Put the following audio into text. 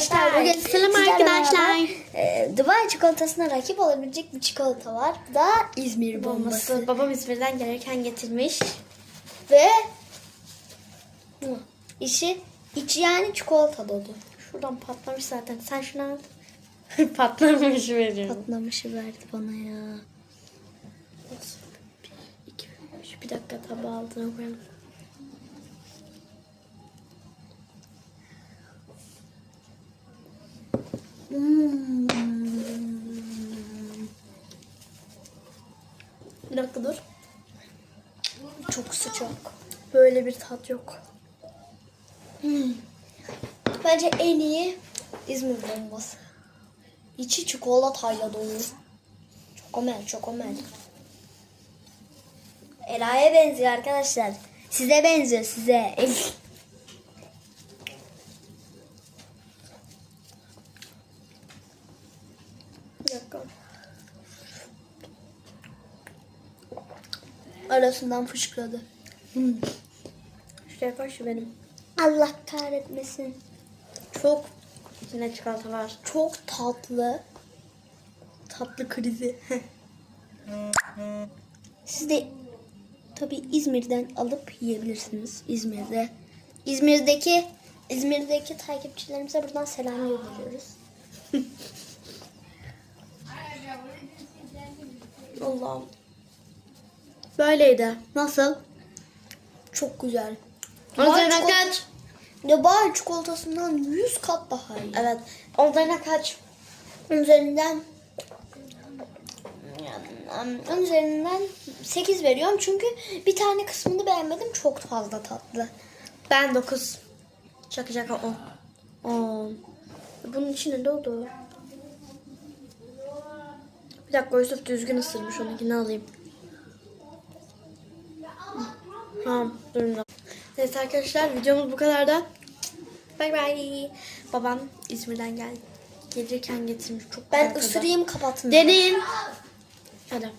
arkadaşlar. Bugün Selam arkadaşlar. e, Dubai çikolatasına rakip olabilecek bir çikolata var. Bu da İzmir bombası. Bombası. Babam İzmir'den gelirken getirmiş. Ve Hı, içi, içi yani çikolata dolu. Şuradan patlamış zaten. Sen şunu al. Patlamış veriyorum. Patlamışı verdi bana ya. Bir dakika tabağı altına koyalım. Bir dakika dur. Çok sıcak. Böyle bir tat yok. Bence en iyi İzmir bombası. İçi çikolatayla dolu. Çokomel, çokomel. Ela'ya benziyor arkadaşlar. Size benziyor size. Bir dakika. Arasından fışkırdı. Şuraya koy şu benim. Allah kahretmesin. Çok içinde çikolata var. Çok tatlı. Tatlı krizi. Siz de tabii İzmir'den alıp yiyebilirsiniz. İzmir'de. İzmir'deki İzmir'deki takipçilerimize buradan selam gönderiyoruz. Allah'ım. Böyleydi. Nasıl? Çok güzel. Dubai üzerine çikolata- kaç? Dubai çikolatasından 100 kat daha iyi. Evet. Üzerine kaç? Üzerinden onun üzerinden 8 veriyorum çünkü bir tane kısmını beğenmedim çok fazla tatlı. Ben 9. Şaka şaka 10. 10. Bunun içinde ne oldu? Bir dakika Yusuf düzgün ısırmış onunkini alayım. Tamam durun da. Neyse arkadaşlar videomuz bu kadar da. Bay bay. Babam İzmir'den geldi. Gelirken getirmiş çok Ben ısırayım kapatın. Deneyin. Hadi.